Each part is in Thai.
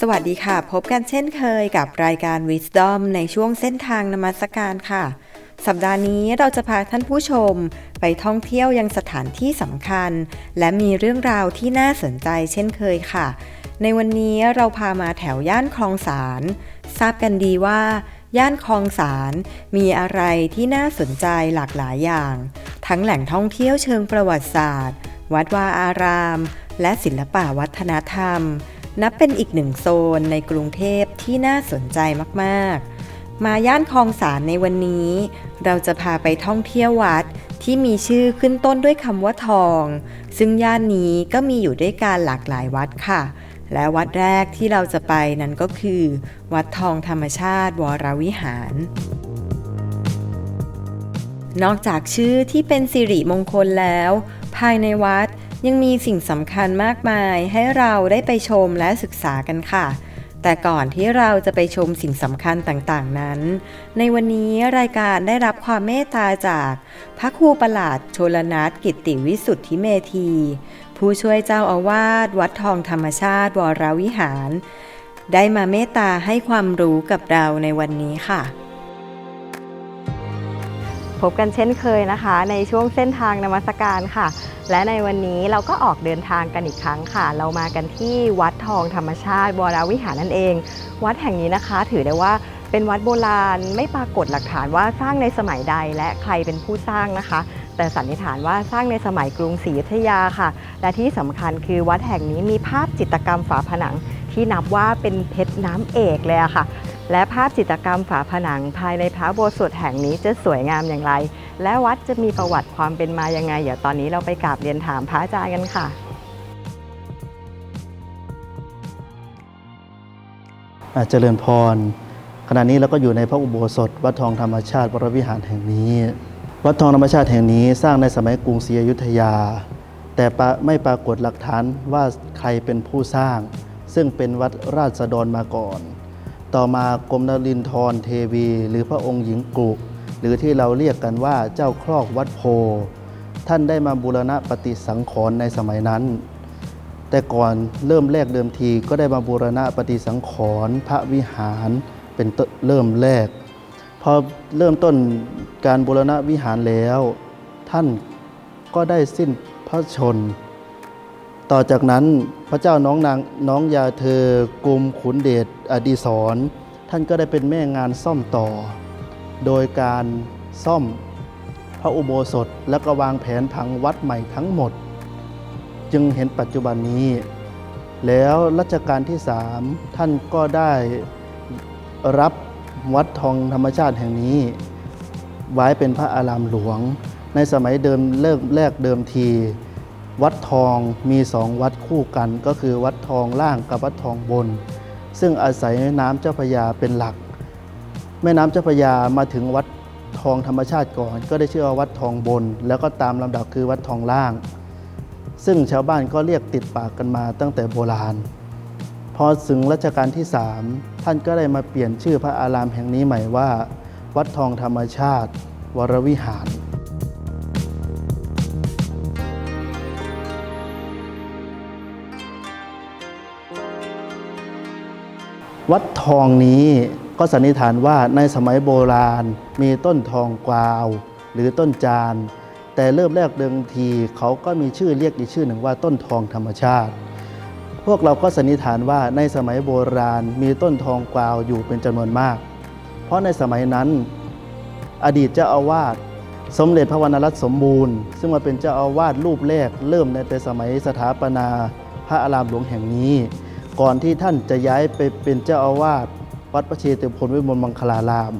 สวัสดีค่ะ พบกันเช่นเคยกับรายการ Wisdom ในช่วงเส้นทางนมัสการค่ะ สัปดาห์นี้เราจะพาท่านผู้ชม ไปท่องเที่ยวยังสถานที่สำคัญ และมีเรื่องราวที่น่าสนใจเช่นเคยค่ะ ในวันนี้เราพามาแถวย่านคลองสารทราบกันดีว่า ย่านคลองสารมีอะไรที่น่าสนใจหลากหลายอย่าง ทั้งแหล่งท่องเที่ยวเชิงประวัติศาสตร์ วัดวาอาราม และศิลปะวัฒนธรรม นับเป็นอีกหนึ่งโซนในกรุงเทพที่น่าสนใจมากๆ มาย่านคลองสารในวันนี้ เราจะพาไปท่องเที่ยววัดที่มีชื่อขึ้นต้นด้วยคำว่าทอง ซึ่งย่านนี้ก็มีอยู่ด้วยการหลากหลายวัดค่ะ และวัดแรกที่เราจะไปนั้นก็คือ วัดทองธรรมชาติวรวิหาร นอกจากชื่อที่เป็นสิริมงคลแล้ว ภายในวัด ยังมีสิ่งสำคัญมากมายให้เราได้ไปชมและศึกษากันค่ะ แต่ก่อนที่เราจะไปชมสิ่งสำคัญต่างๆนั้น ในวันนี้รายการได้รับความเมตตาจากพระครูประหลาดโชลนัทกิตติวิสุทธิเมธี ผู้ช่วยเจ้าอาวาสวัดทองธรรมชาติวรวิหาร ได้มาเมตตาให้ความรู้กับเราในวันนี้ค่ะ พบกันเช่นเคยนะคะ ในช่วงเส้นทางนมัสการค่ะ และในวันนี้เราก็ออกเดินทางกันอีกครั้งค่ะ เรามากันที่วัดทองธรรมชาติวรวิหารนั่นเอง วัดแห่งนี้นะคะ ถือได้ว่าเป็นวัดโบราณไม่ปรากฏหลักฐานว่าสร้างในสมัยใดและใครเป็นผู้สร้างนะคะ แต่สันนิษฐานว่าสร้างในสมัยกรุงศรีอยุธยาค่ะ และที่สำคัญคือวัดแห่งนี้มีภาพจิตรกรรมฝาผนังที่นับว่าเป็นเพชรน้ำเอกเลยอะค่ะ และภาพจิตรกรรมฝาผนังภายในพระโบสถ์แห่งนี้จะสวยงามอย่างไร และวัดจะมีประวัติความเป็นมายังไง เดี๋ยวตอนนี้เราไปกราบเรียนถามพระอาจารย์กันค่ะอ่าเจริญพร ขณะนี้เราก็อยู่ในพระอุโบสถ วัดทองธรรมชาติวรวิหารแห่งนี้ วัดทองธรรมชาติแห่งนี้สร้างในสมัยกรุงศรีอยุธยา แต่ไม่ปรากฏหลักฐานว่าใครเป็นผู้สร้าง ซึ่งเป็นวัดราษฎรมาก่อน ต่อมากรมนรินทรเทวี หรือพระองค์หญิงกรุหรือที่เราเรียกกันว่าเจ้าครอกวัดโพ ท่านได้มาบูรณะปฏิสังขรณ์ในสมัยนั้น แต่ก่อนเริ่มแรกเดิมทีก็ได้มาบูรณะปฏิสังขรณ์พระวิหารเป็นต้นเริ่มแรก พอเริ่มต้นการบูรณะวิหารแล้ว ท่านก็ได้สิ้นพระชน ต่อจากนั้นพระเจ้าน้องนางน้องยาเธอกรมขุนเดชอดีศรท่านก็ได้เป็นแม่งานซ่อมต่อ โดยการซ่อมพระอุโบสถและก็วางแผนพังวัดใหม่ทั้งหมด จึงเห็นปัจจุบันนี้ แล้วรัชกาลที่สามท่านก็ได้รับวัดทองธรรมชาติแห่งนี้ ไว้เป็นพระอารามหลวง ในสมัยเดิมเริ่มแรกเดิมที วัดทองมีสองวัดคู่กันก็คือวัดทองล่างกับวัดทองบน ซึ่งอาศัยน้ำเจ้าพยาเป็นหลัก แม่น้ำเจ้าพยามาถึงวัดทองธรรมชาติก่อน ก็ได้ชื่อว่าวัดทองบน แล้วก็ตามลำดับคือวัดทองล่าง ซึ่งชาวบ้านก็เรียกติดปากกันมาตั้งแต่โบราณ พอถึงรัชกาลที่สามท่านก็ได้มาเปลี่ยนชื่อพระอารามแห่งนี้ใหม่ว่า วัดทองธรรมชาติ วรวิหาร วัดทองนี้ก็สันนิษฐานว่าในสมัยโบราณมีต้นทองกวาว หรือต้นจาน แต่เริ่มแรกเดิมทีเขาก็มีชื่อเรียกอีกชื่อหนึ่งว่าต้นทองธรรมชาติ พวกเราก็สันนิษฐานว่าในสมัยโบราณมีต้นทองกวาวอยู่เป็นจำนวนมาก เพราะในสมัยนั้น อดีตเจ้าอาวาสสมเด็จพระวรรณรัตน์สมบูรณ์ ซึ่งมาเป็นเจ้าอาวาสรูปแรกเริ่มในแต่สมัยสถาปนาพระอารามหลวงแห่งนี้ ก่อนที่ท่านจะย้ายไปเป็นเจ้าอาวาสวัดพระเชตุพนวิมลมังคลาราม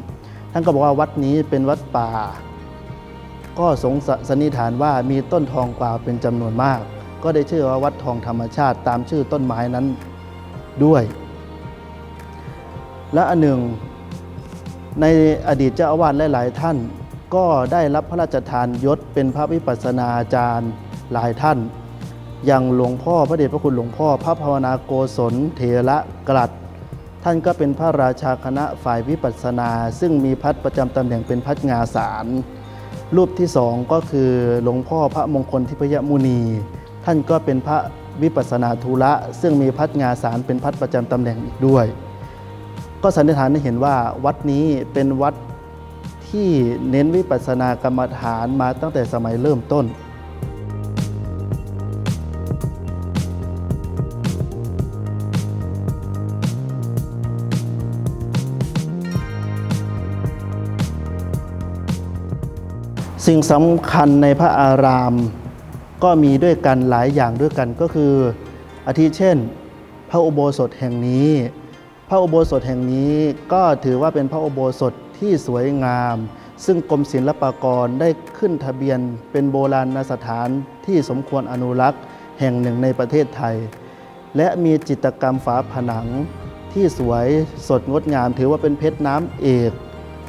ท่านก็บอกว่าวัดนี้เป็นวัดป่า ก็สงสันนิษฐานว่ามีต้นทองกว่าเป็นจำนวนมาก ก็ได้ชื่อว่าวัดทองธรรมชาติตามชื่อต้นไม้นั้นด้วย และอันหนึ่ง ในอดีตเจ้าอาวาสหลาย ๆ ท่าน ก็ได้รับพระราชทานยศเป็นพระวิปัสสนาจารย์หลายท่าน อย่างหลวงพ่อพระเดชพระคุณหลวงพ่อ พระภาวนาโกศลเถระกลัด ท่านก็เป็นพระราชาคณะฝ่ายวิปัสสนา ซึ่งมีพัดประจำตำแหน่งเป็นพัดงาสารรูปที่สองก็คือหลวงพ่อพระมงคลทิพยมุนี ท่านก็เป็นพระวิปัสสนาธุระ ซึ่งมีพัดงาสารเป็นพัดประจำตำแหน่งอีกด้วย ก็สันนิษฐานให้เห็นว่าวัดนี้เป็นวัดที่เน้นวิปัสสนากรรมฐานมาตั้งแต่สมัยเริ่มต้น สิ่งสำคัญในพระอาราม ก็มีด้วยกันหลายอย่างด้วยกันก็คือ อาทิเช่น พระอุโบสถแห่งนี้ พระอุโบสถแห่งนี้ก็ถือว่าเป็นพระอุโบสถที่สวยงาม ซึ่งกรมศิลปากรได้ขึ้นทะเบียนเป็นโบราณสถานที่สมควรอนุรักษ์แห่งหนึ่งในประเทศไทย และมีจิตรกรรมฝาผนังที่สวยสดงดงาม ถือว่าเป็นเพชรน้ำเอก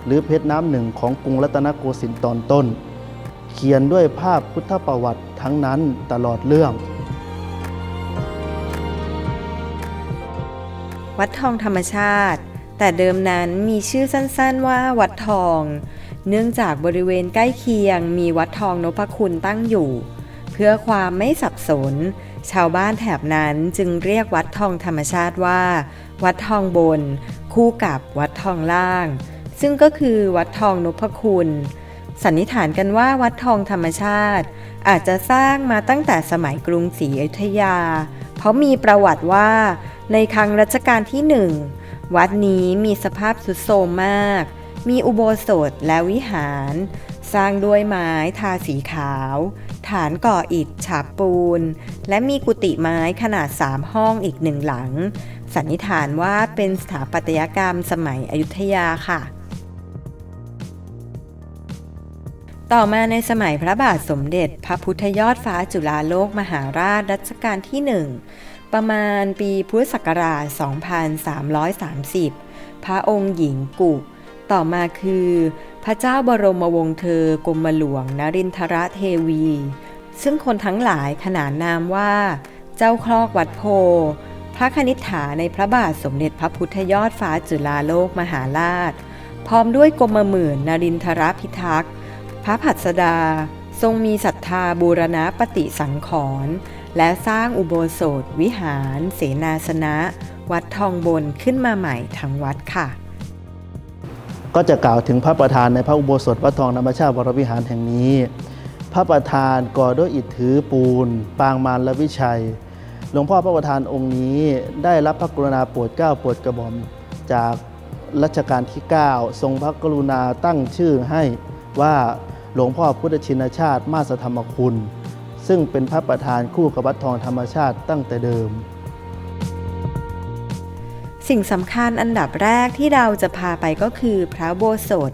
หรือเพชรน้ำหนึ่งของกรุงรัตนโกสินทร์ตอนต้น เขียนด้วยภาพพุทธประวัติทั้งนั้นตลอดเรื่อง วัดทองธรรมชาติ แต่เดิมนั้นมีชื่อสั้นๆว่าวัดทอง เนื่องจากบริเวณใกล้เคียงมีวัดทองนพคุณตั้งอยู่ เพื่อความไม่สับสน ชาวบ้านแถบนั้นจึงเรียกวัดทองธรรมชาติว่า วัดทองบน คู่กับวัดทองล่าง ซึ่งก็คือวัดทองนพคุณ สันนิษฐานกันว่าวัดทองธรรมชาติ อาจจะสร้างมาตั้งแต่สมัยกรุงศรีอยุธยา เพราะมีประวัติว่าในครั้งรัชกาลที่หนึ่งวัดนี้มีสภาพทรุดโทรมมาก มีอุโบสถและวิหาร สร้างด้วยไม้ทาสีขาว ฐานก่ออิฐฉาบปูน และมีกุฏิไม้ขนาดสามห้องอีกหนึ่งหลัง สันนิษฐานว่าเป็นสถาปัตยกรรมสมัยอยุธยาค่ะ ต่อมาในสมัยพระบาทสมเด็จพระพุทธยอดฟ้าจุฬาโลกมหาราชรัชกาลที่หนึ่งประมาณปีพุทธศักราช 2330 พระองค์หญิงกุ ต่อมาคือ พระเจ้าบรมวงศ์เธอกรมหลวงนรินทรเทวี ซึ่งคนทั้งหลายขนานนามว่า เจ้าคลอกวัดโพ พระคณิษฐาในพระบาทสมเด็จพระพุทธยอดฟ้าจุฬาโลกมหาราช พร้อมด้วยกรมหมื่นนรินทรพิทักษ์ ระผัสดาทรงมีศรัทธาบูรณะปฏิสังขรณ์และสร้างอุโบสถ วิหาร เสนาสนะ วัดทองบนขึ้นมาใหม่ทั้งวัดค่ะ ก็จะกล่าวถึงพระประธานในพระอุโบสถวัดทองธรรมชาติวรวิหารแห่งนี้ พระประธานก่อด้วยอิฐถือปูน ปางมารและวิชัย หลวงพ่อพระประธานองค์นี้ได้รับพระกรุณาโปรดเกล้าโปรดกระหม่อมจากรัชกาลที่ 9 ทรงพระกรุณาตั้งชื่อให้ว่า หลวงพ่อพุทธชินชาติมาสธรรมคุณ ซึ่งเป็นพระประธานคู่กับวัดทองธรรมชาติตั้งแต่เดิม สิ่งสำคัญอันดับแรกที่เราจะพาไปก็คือพระโบสถ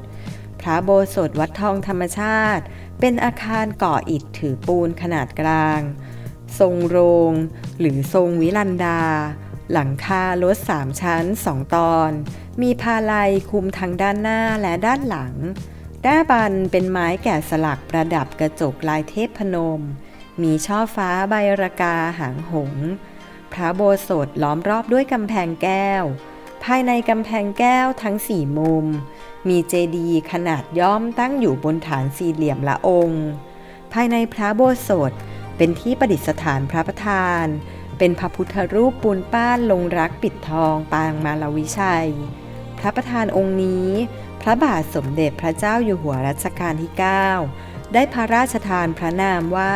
พระโบสถวัดทองธรรมชาติ เป็นอาคารก่ออิฐถือปูนขนาดกลาง ทรงโรง หรือทรงวิลันดา หลังคารถสามชั้นสองตอน มีพาลัยคุมทั้งด้านหน้าและด้านหลัง ด้าบันเป็นไม้แกะสลักประดับกระจกลายเทพพนม มีช่อฟ้าใบระกาหางหง พระโบสถล้อมรอบด้วยกำแพงแก้ว ภายในกำแพงแก้วทั้งสี่มุม มีเจดีย์ขนาดย่อมตั้งอยู่บนฐานสี่เหลี่ยมละองค์ ภายในพระโบสถเป็นที่ประดิษฐานพระประธาน เป็นพระพุทธรูปปูนป้านลงรักปิดทองปางมาลวิชัย พระประธานองค์นี้ พระบาทสมเด็จพระเจ้าอยู่หัวรัชกาลที่ 9 ได้พระราชทานพระนามว่า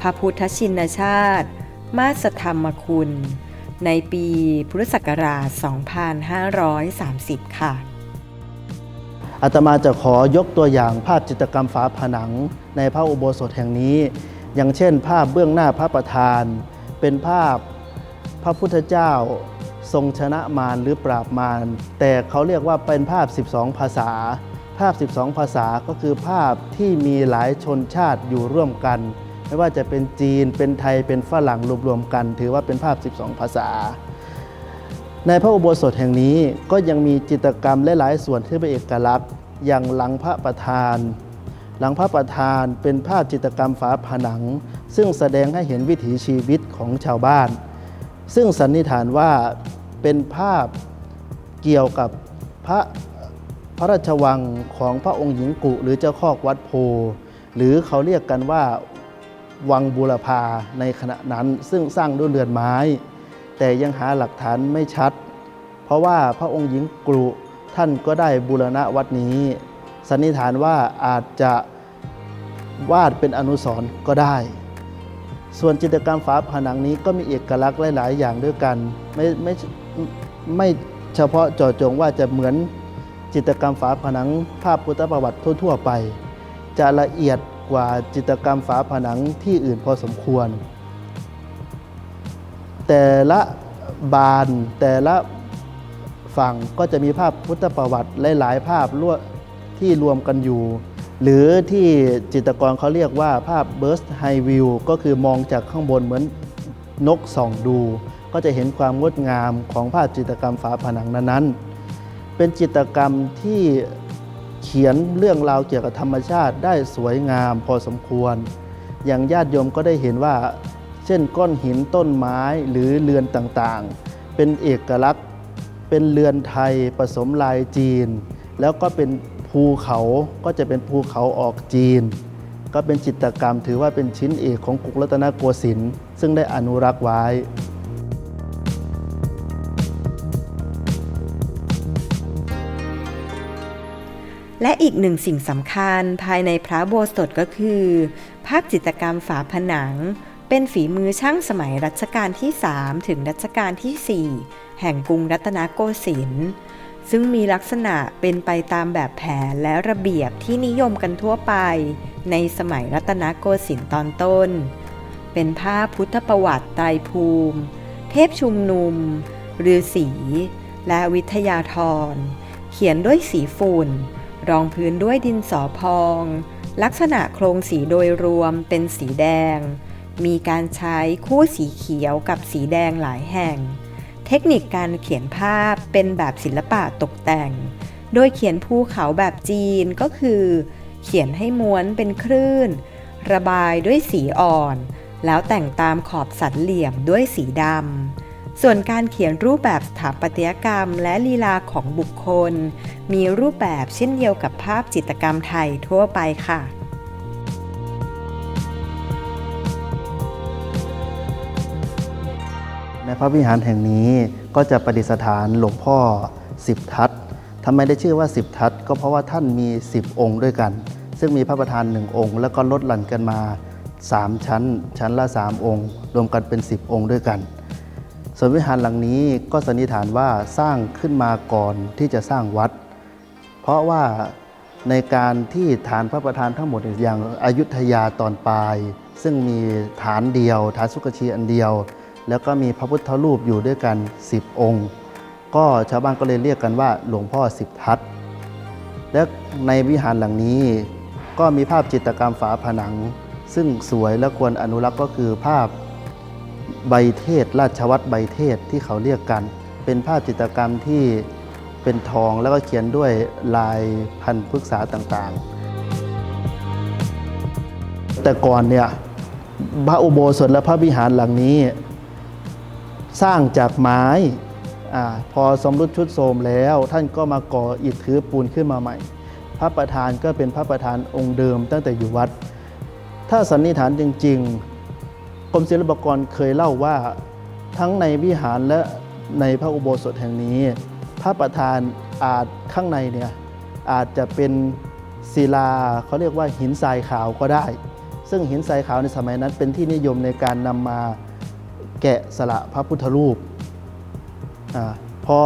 พระพุทธชินชาติ มาสธรรมคุณ ในปีพุทธศักราช 2530 ค่ะอาตมาจะขอยกตัวอย่างภาพจิตรกรรมฝาผนัง ในพระอุโบสถแห่งนี้ อย่างเช่น ภาพเบื้องหน้าพระประธาน เป็นภาพพระพุทธเจ้า ทรงชนะมารหรือปราบมารแต่เขาเรียกว่าเป็นภาพ 12 ภาษา ภาพ 12 ภาษาก็คือภาพที่มีหลายชนชาติอยู่ร่วมกัน ไม่ว่าจะเป็นจีนเป็นไทยเป็นฝรั่งรวมๆกัน ถือว่าเป็นภาพ 12 ภาษา ในพระอุโบสถแห่งนี้ก็ยังมีจิตรกรรมหลายส่วนที่เป็นเอกลักษณ์ อย่างหลังพระประธาน หลังพระประธานเป็นภาพจิตรกรรมฝาผนัง ซึ่งแสดงให้เห็นวิถีชีวิตของชาวบ้าน ซึ่งสันนิษฐานว่า เป็นภาพเกี่ยวกับพระพระราชวังของพระองค์หญิงกุ หรือเจ้าคอกวัดโพ หรือเขาเรียกกันว่าวังบูรพาในขณะนั้นซึ่งสร้างด้วยเรือนไม้ แต่ยังหาหลักฐานไม่ชัด เพราะว่าพระองค์หญิงกุท่านก็ได้บูรณะวัดนี้ สันนิษฐานว่าอาจจะวาดเป็นอนุสรณ์ก็ได้ ส่วนจิตรกรรมฝาผนังนี้ก็มีเอกลักษณ์หลาย ๆ อย่างด้วยกันไม่ไม่ ไม่เฉพาะเจาะจงว่าจะเหมือนจิตรกรรมฝาผนังภาพพุทธประวัติทั่ว ๆ ไป จะละเอียดกว่าจิตรกรรมฝาผนังที่อื่นพอสมควร แต่ละบานแต่ละฝั่งก็จะมีภาพพุทธประวัติหลาย ๆ ภาพรวที่รวมกันอยู่ หรือที่จิตรกรเขาเรียกว่าภาพ burst high view ก็คือมองจากข้างบนเหมือนนกส่องดู ก็จะเห็นความงดงามของภาพจิตรกรรมฝาผนังนั้นๆ เป็นจิตรกรรมที่เขียนเรื่องราวเกี่ยวกับธรรมชาติได้สวยงามพอสมควร อย่างญาติโยมก็ได้เห็นว่า เช่นก้อนหินต้นไม้หรือเรือนต่างๆ เป็นเอกลักษณ์ เป็นเรือนไทยผสมลายจีน แล้วก็เป็นภูเขาก็จะเป็นภูเขาออกจีน ก็เป็นจิตรกรรมถือว่าเป็นชิ้นเอกของกรุงรัตนโกสินทร์ซึ่งได้อนุรักษ์ไว้ และอีกหนึ่งสิ่งสำคัญภายในพระโบสถก็คือ ภาพจิตรกรรมฝาผนัง เป็นฝีมือช่างสมัยรัชกาลที่ 3 ถึงรัชกาลที่ 4 แห่งกรุงรัตนโกสินทร์ซึ่งมีลักษณะเป็นไปตามแบบแผนและระเบียบที่นิยมกันทั่วไป ในสมัยรัตนโกสินทร์ตอนต้น เป็นภาพพุทธประวัติไตรภูมิ เทพชุมนุมฤาษีและวิทยาธรเขียนด้วยสีฝุ่น รองพื้นด้วยดินสอพอง ลักษณะโครงสีโดยรวมเป็นสีแดง มีการใช้คู่สีเขียวกับสีแดงหลายแห่ง เทคนิคการเขียนภาพเป็นแบบศิลปะตกแต่ง โดยเขียนภูเขาแบบจีนก็คือ เขียนให้ม้วนเป็นคลื่น ระบายด้วยสีอ่อน แล้วแต่งตามขอบสันเหลี่ยมด้วยสีดำ ส่วนการเขียนรูปแบบสถาปัตยกรรมและลีลาของบุคคล มีรูปแบบเช่นเดียวกับภาพจิตรกรรมไทยทั่วไปค่ะในพระวิหารแห่งนี้ก็จะประดิษฐานหลวงพ่อสิบทัศทำไมได้ชื่อว่าสิบทัศก็เพราะว่าท่านมี 10 องค์ด้วยกัน ซึ่งมีพระประธานหนึ่งองค์ แล้วก็ลดหลั่นกันมา 3 ชั้น ชั้นละ 3 องค์ รวมกันเป็น 10 องค์ด้วยกัน ส่วนวิหารหลังนี้ก็สันนิษฐานว่าสร้างขึ้นมาก่อนที่จะสร้างวัด เพราะว่าในการที่ฐานพระประธานทั้งหมดอย่างอายุทยาตอนปลาย ซึ่งมีฐานเดียว ฐานสุกชีอันเดียว แล้วก็มีพระพุทธรูปอยู่ด้วยกัน 10 องค์ ก็ชาวบ้านก็เลยเรียกกันว่าหลวงพ่อสิบทัศและในวิหารหลังนี้ก็มีภาพจิตรกรรมฝาผนัง ซึ่งสวยและควรอนุรักษ์ก็คือภาพ ใบเทศ ราชวัตรใบเทศที่เขาเรียกกัน เป็นภาพจิตรกรรมที่เป็นทองแล้วก็เขียนด้วยลายพันธุ์พฤกษาต่างๆ แต่ก่อนเนี่ยพระอุโบสถและพระวิหารหลังนี้ สร้างจากไม้อพอสมรุดชุดโทมแล้ว ท่านก็มาก่ออิฐถือปูนขึ้นมาใหม่ พระประธานก็เป็นพระประธานองค์เดิมตั้งแต่อยู่วัด ถ้าสันนิษฐานจริง ๆ กรมศิลปากรเคยเล่าว่าทั้งในวิหารและในพระอุโบสถแห่งนี้ พระประธานอาจข้างในเนี่ยอาจจะเป็นศิลาเขาเรียกว่าหินทรายขาวก็ได้ ซึ่งหินทรายขาวในสมัยนั้นเป็นที่นิยมในการนำมาแกะสละพระพุทธรูปอพอ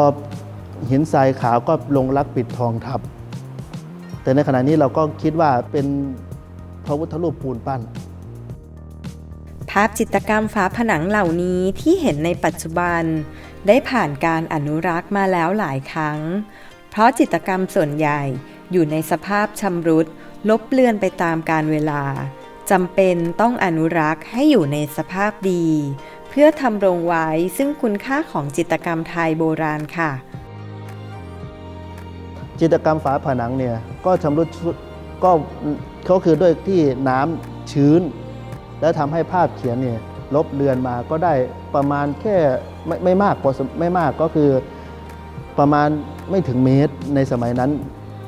หินทรายขาวก็ลงรักปิดทองทับ แต่ในขณะนี้เราก็คิดว่าเป็นพระพุทธรูปปูนปั้นาพจิตรกรรมฝาผนังเหล่านี้ที่เห็นในปัจจุบัน ได้ผ่านการอนุรักษ์มาแล้วหลายครั้ง เพราะจิตรกรรมส่วนใหญ่อยู่ในสภาพชำรุดลบเลือนไปตามกาลเวลาจำเป็นต้องอนุรักษ์ให้อยู่ในสภาพดี เพื่อทำรงไว้ซึ่งคุณค่าของจิตรกรรมไทยโบราณค่ะ จิตรกรรมฝาผนังเนี่ยก็ชำรุดชุดก็ก็คือด้วยที่น้ำชื้น และทำให้ภาพเขียนเนี่ยลบเลือนมาก็ได้ประมาณแค่ไม่ไม่มากพอไม่มากก็คือประมาณไม่ถึงเมตรในสมัยนั้น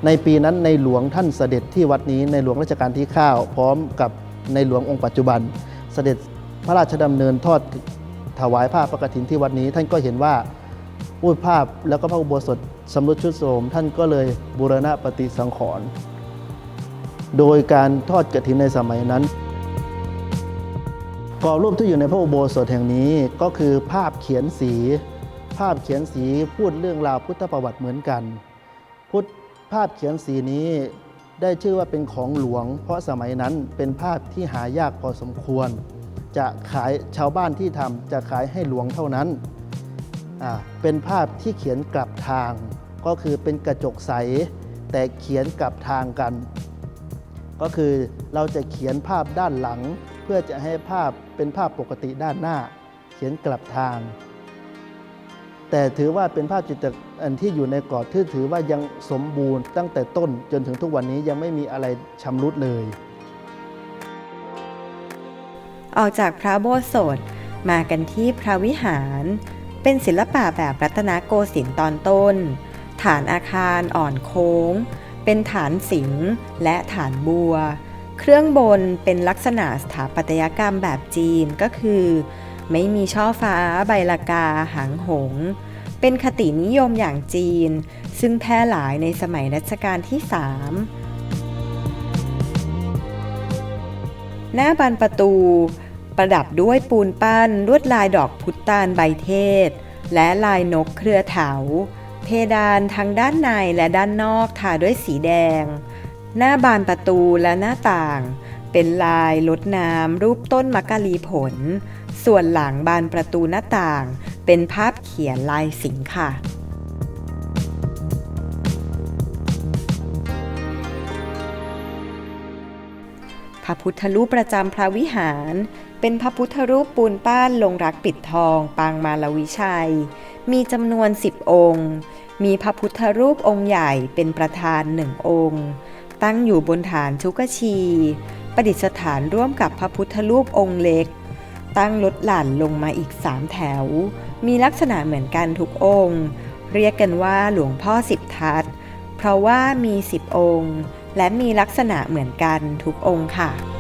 ในปีนั้นในหลวงท่านเสด็จที่วัดนี้ในหลวงรัชกาลที่9พร้อมกับในหลวงองค์ปัจจุบัน เสด็จพระราชดำเนินทอดถวายผ้าพระกฐินที่วัดนี้ ท่านก็เห็นว่าพูดภาพแล้วก็พระอุโบสถสำรุดชุดโทรมท่านก็เลยบูรณะปฏิสังขรณ์โดยการทอดกฐินในสมัยนั้น กรอบรูปที่อยู่ในพระอุโบสถแห่งนี้ก็คือภาพเขียนสี ภาพเขียนสีพูดเรื่องราวพุทธประวัติเหมือนกัน พุทธภาพเขียนสีนี้ได้ชื่อว่าเป็นของหลวง เพราะสมัยนั้นเป็นภาพที่หายากพอสมควร จะขายชาวบ้านที่ทำจะขายให้หลวงเท่านั้น เป็นภาพที่เขียนกลับทาง ก็คือเป็นกระจกใส แต่เขียนกลับทางกัน ก็คือเราจะเขียนภาพด้านหลัง เพื่อจะให้ภาพเป็นภาพปกติด้านหน้า เขียนกลับทาง แต่ถือว่าเป็นภาพจิตอันที่อยู่ในกรอบที่ถือว่ายังสมบูรณ์ตั้งแต่ต้นจนถึงทุกวันนี้ยังไม่มีอะไรชำรุดเลย ออกจากพระโบสถ์มากันที่พระวิหาร เป็นศิลปะแบบรัตนโกสินทร์ตอนต้น ฐานอาคารอ่อนโค้ง เป็นฐานสิงห์และฐานบัว เครื่องบนเป็นลักษณะสถาปัตยกรรมแบบจีนก็คือ ไม่มีช่อฟ้า ใบลากา หางหง เป็นคตินิยมอย่างจีน ซึ่งแพร่หลายในสมัยรัชกาลที่ 3 หน้าบานประตู ประดับด้วยปูนปั้นลวดลายดอกพุตตานใบเทศ และลายนกเครือเถา เพดานทั้งด้านในและด้านนอกทาด้วยสีแดง หน้าบานประตูและหน้าต่าง เป็นลายลดน้ำรูปต้นมักะลีผล ส่วนหลังบานประตูหน้าต่าง เป็นภาพเขียนลายสิงค์ค่ะพระพุทธรูปประจำพระวิหาร เป็นพระพุทธรูปปูนป้านลงรักปิดทอง ปางมาลวิชัย มีจำนวน 10 องค์ มีพระพุทธรูปองค์ใหญ่เป็นประธานหนึ่งองค์ ตั้งอยู่บนฐานชุกชี ประดิษฐานร่วมกับพระพุทธรูปองค์เล็ก ตั้งลดหลั่นลงมาอีกสามแถว มีลักษณะเหมือนกันทุกองค์ เรียกกันว่าหลวงพ่อสิบทัศเพราะว่ามีสิบองค์ และมีลักษณะเหมือนกันทุกองค์ค่ะ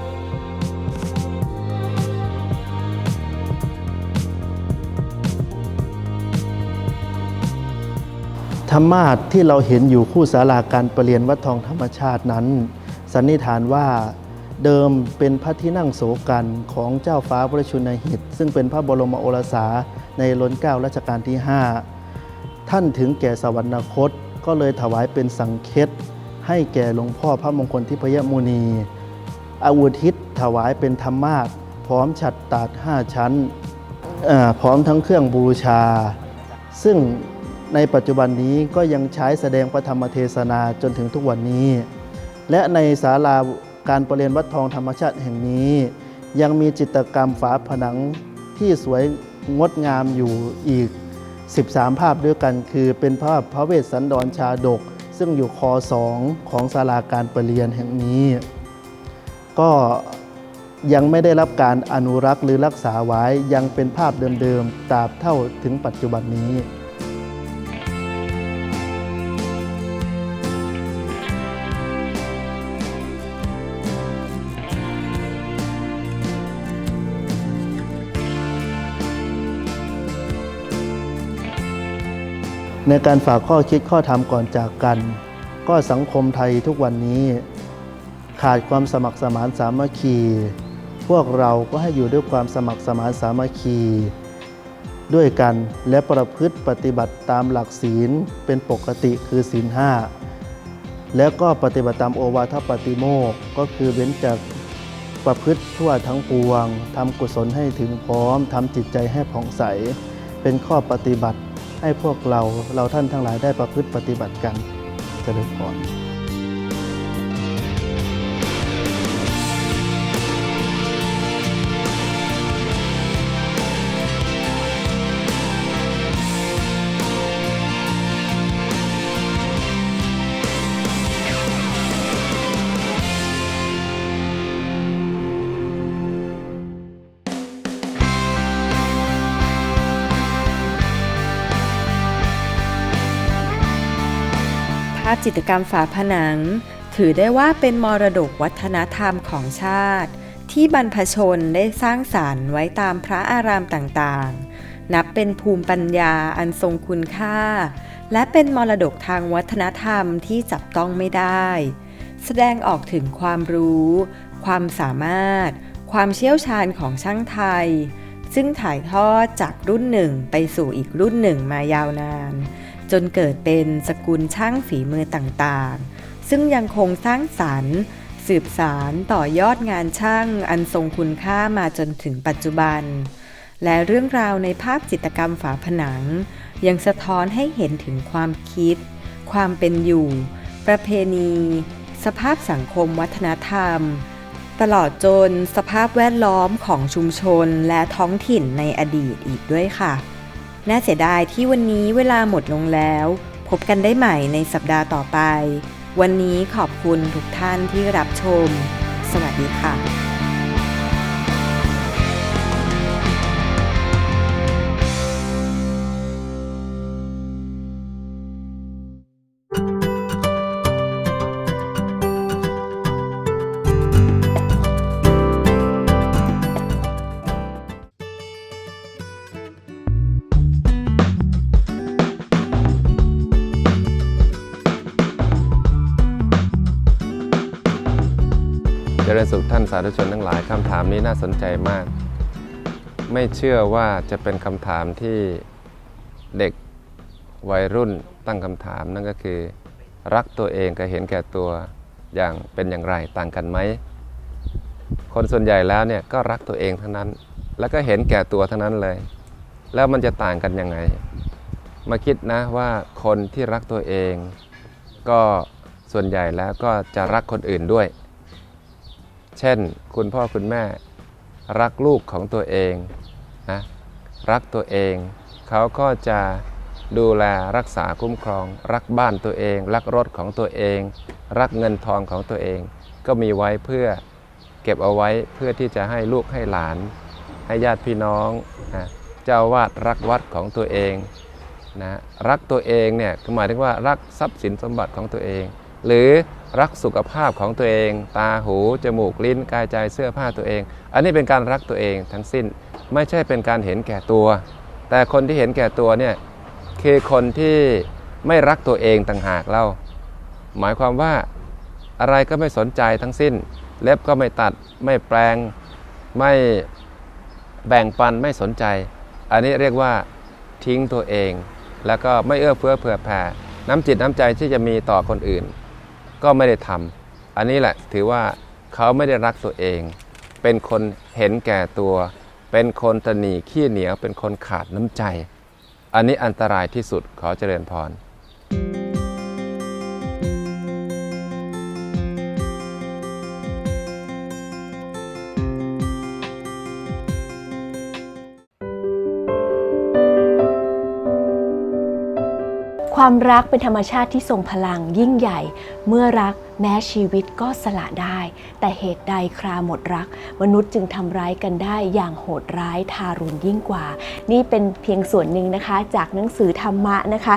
รรมาสที่เราเห็นอยู่คู่ศาลาการประเรียนวัดทองธรรมชาตินั้น สันนิษฐานว่าเดิมเป็นพระที่นั่งโสกันของเจ้าฟ้าวระชุนหิต ซึ่งเป็นพระบรมโอรสาในรัชเก้ารัชกาลที่ 5 ท่านถึงแก่สวรรคตก็เลยถวายเป็นสังเคตให้แก่หลวงพ่อพระมงคลทิพยมุนี อาวุทิศถวายเป็นธรรมาสพร้อมฉัดตาดห้าชั้น พร้อมทั้งเครื่องบูชา ซึ่ง ในปัจจุบันนี้ก็ยังใช้แสดงพระธรรมเทศนาจนถึงทุกวันนี้ และในศาลาการประเรียนวัดทองธรรมชาติแห่งนี้ ยังมีจิตรกรรมฝาผนังที่สวยงดงามอยู่อีก 13 ภาพด้วยกัน คือเป็นภาพพระเวสสันดรชาดก ซึ่งอยู่คอสองของศาลาการประเรียนแห่งนี้ ก็ยังไม่ได้รับการอนุรักษ์หรือรักษาไว้ยังเป็นภาพเดิมๆตราบเท่าถึงปัจจุบันนี้ ในการฝากข้อคิดข้อธรรมก่อนจากกัน ก็สังคมไทยทุกวันนี้ ขาดความสมัครสมานสามัคคี พวกเราก็ให้อยู่ด้วยความสมัครสมานสามัคคี ด้วยกันและประพฤติปฏิบัติตามหลักศีลเป็นปกติคือศีลห้าแล้วก็ปฏิบัติตามโอวาทปฏิโมกก็คือเว้นจากประพฤติทั่วทั้งปวงทำกุศลให้ถึงพร้อมทำจิตใจให้ผ่องใส เป็นข้อปฏิบัติ ให้พวกเราเราท่านทั้งหลายได้ประพฤติปฏิบัติกันเจริญพราพจิตรกรรมฝาผนัง ถือได้ว่าเป็นมรดกวัฒนธรรมของชาติ ที่บรรพชนได้สร้างสารรค์ไว้ตามพระอารามต่างๆ นับเป็นภูมิปัญญาอันทรงคุณค่า และเป็นมรดกทางวัฒนธรรมที่จับต้องไม่ได้ แสดงออกถึงความรู้ ความสามารถ ความเชี่ยวชาญของช่างไทย ซึ่งถ่ายทอดจากรุ่นหนึ่งไปสู่อีกรุ่นหนึ่งมายาวนาน จนเกิดเป็นสกุลช่างฝีมือต่างๆ ซึ่งยังคงสร้างสรรค์สืบสารต่อยอดงานช่างอันทรงคุณค่ามาจนถึงปัจจุบัน และเรื่องราวในภาพจิตรกรรมฝาผนัง ยังสะท้อนให้เห็นถึงความคิด ความเป็นอยู่ ประเพณี สภาพสังคมวัฒนธรรม ตลอดจนสภาพแวดล้อมของชุมชนและท้องถิ่นในอดีตอีกด้วยค่ะ น่าเสียดายที่วันนี้เวลาหมดลงแล้ว พบกันได้ใหม่ในสัปดาห์ต่อไป วันนี้ขอบคุณทุกท่านที่รับชม สวัสดีค่ะ สุขท่านสาธุชนทั้งหลายคำถามนี้น่าสนใจมาก ไม่เชื่อว่าจะเป็นคำถามที่เด็กวัยรุ่นตั้งคำถามนั่นก็คือ รักตัวเองกับเห็นแก่ตัวอย่างเป็นอย่างไรต่างกันไหม คนส่วนใหญ่แล้วเนี่ยก็รักตัวเองทั้งนั้น แล้วก็เห็นแก่ตัวทั้งนั้นเลย แล้วมันจะต่างกันยังไง มาคิดนะว่าคนที่รักตัวเอง ก็ส่วนใหญ่แล้วก็จะรักคนอื่นด้วย เช่น คุณพ่อคุณแม่รักลูกของตัวเองนะรักตัวเอง เขาก็จะดูแลรักษาคุ้มครอง รักบ้านตัวเอง รักรถของตัวเอง รักเงินทองของตัวเอง ก็มีไว้เพื่อเก็บเอาไว้เพื่อที่จะให้ลูกให้หลาน ให้ญาติพี่น้องนะเจ้าวาดรักวัดของตัวเองนะรักตัวเองเนี่ยหมายถึงว่ารักทรัพย์สินสมบัติของตัวเอง หรือรักสุขภาพของตัวเอง ตาหู จมูกลิ้นกายใจเสื้อผ้าตัวเอง อันนี้เป็นการรักตัวเองทั้งสิ้นไม่ใช่เป็นการเห็นแก่ตัว แต่คนที่เห็นแก่ตัวเนี่ยคือคนที่ไม่รักตัวเองต่างหากเล่า หมายความว่าอะไรก็ไม่สนใจทั้งสิ้น เล็บก็ไม่ตัดไม่แปลง ไม่แบ่งปันไม่สนใจ อันนี้เรียกว่าทิ้งตัวเอง แล้วก็ไม่เอื้อเฟื้อเผื่อแผ่น้ำจิตน้ำใจที่จะมีต่อคนอื่น ก็ไม่ได้ทำอันนี้แหละถือว่าเขาไม่ได้รักตัวเอง เป็นคนเห็นแก่ตัว เป็นคนตนีขี้เหนียว เป็นคนขาดน้ำใจ อันนี้อันตรายที่สุดขอเจริญพร ความรักเป็นธรรมชาติที่ทรงพลังยิ่งใหญ่ เมื่อรักแม้ชีวิตก็สละได้ แต่เหตุใดคราหมดรัก มนุษย์จึงทำร้ายกันได้อย่างโหดร้ายทารุณยิ่งกว่า นี่เป็นเพียงส่วนหนึ่งนะคะ จากหนังสือธรรมะนะคะ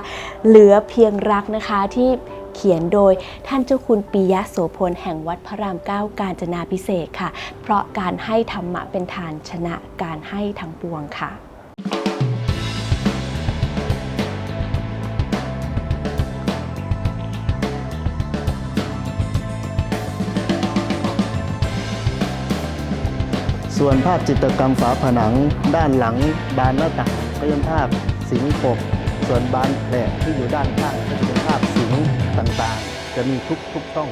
เหลือเพียงรักนะคะที่เขียนโดยท่านเจ้าคุณปิยะโสพลแห่งวัดพระรามเก้ากาญจนาพิเศษค่ะ เพราะการให้ธรรมะเป็นทานชนะการให้ทั้งปวงค่ะ ส่วนภาพจิตรกรรมฝาผนังด้านหลังบานหน้าต่างก็ยังภาพสิงห์ปกส่วนบานแผลที่อยู่ด้านข้างก็จะเป็นภาพสิงต่างๆ จะมีทุกทุกช่อง